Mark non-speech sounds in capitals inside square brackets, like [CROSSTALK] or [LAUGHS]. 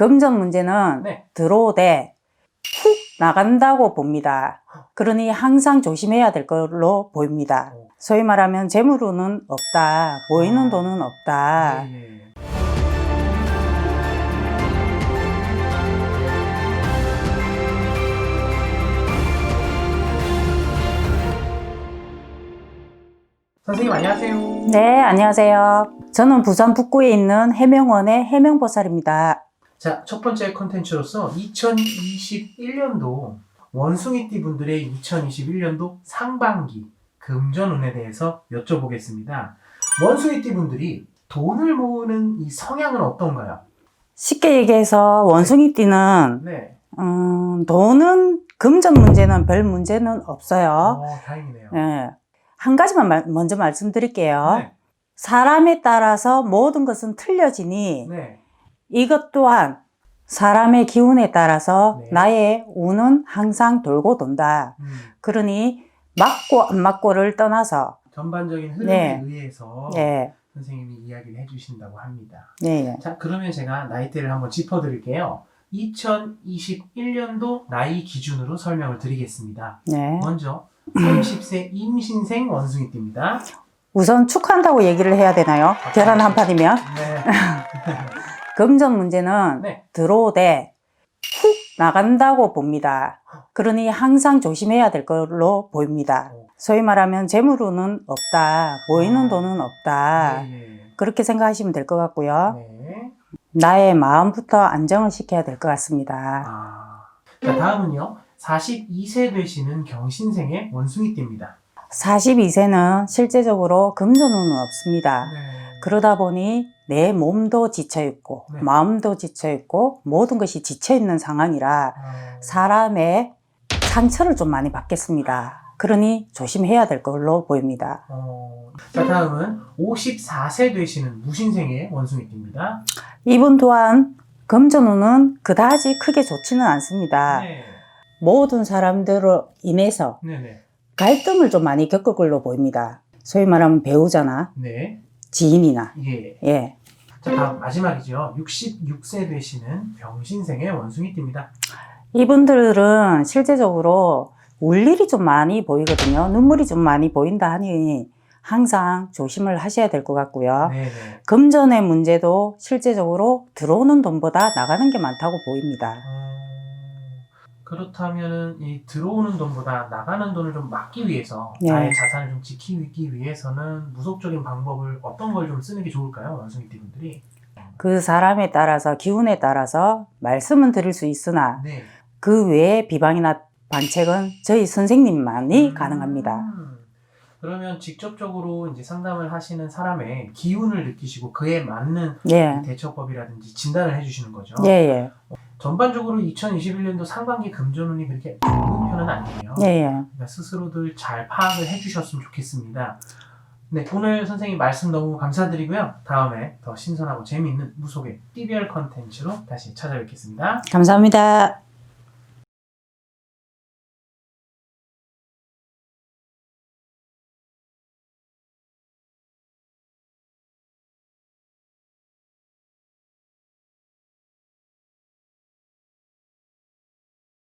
금전 문제는 네. 들어오되 훅 나간다고 봅니다. 그러니 항상 조심해야 될 걸로 보입니다. 오. 소위 말하면 재물로는 없다. 보이는 아. 돈은 없다. 예, 예. 선생님 안녕하세요. 네, 안녕하세요. 저는 부산 북구에 있는 해명원의 해명보살입니다. 자, 첫 번째 컨텐츠로서 2021년도 원숭이띠 분들의 2021년도 상반기 금전운에 대해서 여쭤보겠습니다. 원숭이띠 분들이 돈을 모으는 이 성향은 어떤가요? 쉽게 얘기해서 원숭이띠는 네. 음, 돈은 금전 문제는 별 문제는 없어요. 어, 다행이네요. 예. 한 가지만 말- 먼저 말씀드릴게요. 네. 사람에 따라서 모든 것은 틀려지니 네. 이것 또한 사람의 기운에 따라서 네. 나의 운은 항상 돌고 돈다. 음, 그러니 맞고 안 맞고를 떠나서 전반적인 흐름에 네. 의해서 예, 선생님이 이야기를 해주신다고 합니다. 예, 예. 자, 그러면 제가 나이대를 한번 짚어드릴게요. 2021년도 나이 기준으로 설명을 드리겠습니다. 네. 먼저 30세 임신생 원숭이 띠입니다. 우선 축하한다고 얘기를 해야 되나요? 계란 한 판이면 네. [LAUGHS] 금전 문제는 네. 들어오되 훅 나간다고 봅니다. 그러니 항상 조심해야 될 걸로 보입니다. 오. 소위 말하면 재물로는 없다. 보이는 돈은 없다. 예, 예. 그렇게 생각하시면 될 것 같고요. 네. 나의 마음부터 안정을 시켜야 될 것 같습니다. 아. 자, 다음은요. 42세 되시는 경신생의 원숭이띠입니다. 42세는 실제적으로 금전운은 없습니다. 네. 그러다 보니 내 몸도 지쳐있고 네. 마음도 지쳐있고 모든 것이 지쳐있는 상황이라 어, 사람의 상처를 좀 많이 받겠습니다. 그러니 조심해야 될 걸로 보입니다. 어, 자, 다음은 54세 되시는 무신생의 원숭이띠입니다. 이분 또한 금전운은 그다지 크게 좋지는 않습니다. 네. 모든 사람들로 인해서 네 네. 갈등을 좀 많이 겪을 걸로 보입니다. 소위 말하면 배우자나 네. 지인이나 예. 예. 자, 다음 마지막이죠. 66세 되시는 병신생의 원숭이띠입니다. 이분들은 실제적으로 울 일이 좀 많이 보이거든요. 눈물이 좀 많이 보인다 하니 항상 조심을 하셔야 될 것 같고요. 네네. 금전의 문제도 실제적으로 들어오는 돈보다 나가는 게 많다고 보입니다. 어, 그렇다면은 이 들어오는 돈보다 나가는 돈을 좀 막기 위해서 네. 나의 자산을 좀 지키기 위해서는 무속적인 방법을 어떤 걸 좀 쓰는 게 좋을까요, 원숭이띠 분들이? 그 사람에 따라서 기운에 따라서 말씀은 드릴 수 있으나 네. 그 외의 비방이나 반책은 저희 선생님만이 음. 가능합니다. 그러면 직접적으로 이제 상담을 하시는 사람의 기운을 느끼시고 그에 맞는 예. 대처법이라든지 진단을 해주시는 거죠. 예, 예. 전반적으로 2021년도 상반기 금전운이 그렇게 좋은 편은 아니에요. 예, 예. 그러니까 스스로들 잘 파악을 해주셨으면 좋겠습니다. 네, 오늘 선생님 말씀 너무 감사드리고요. 다음에 더 신선하고 재미있는 무속의 띠별 컨텐츠로 다시 찾아뵙겠습니다. 감사합니다.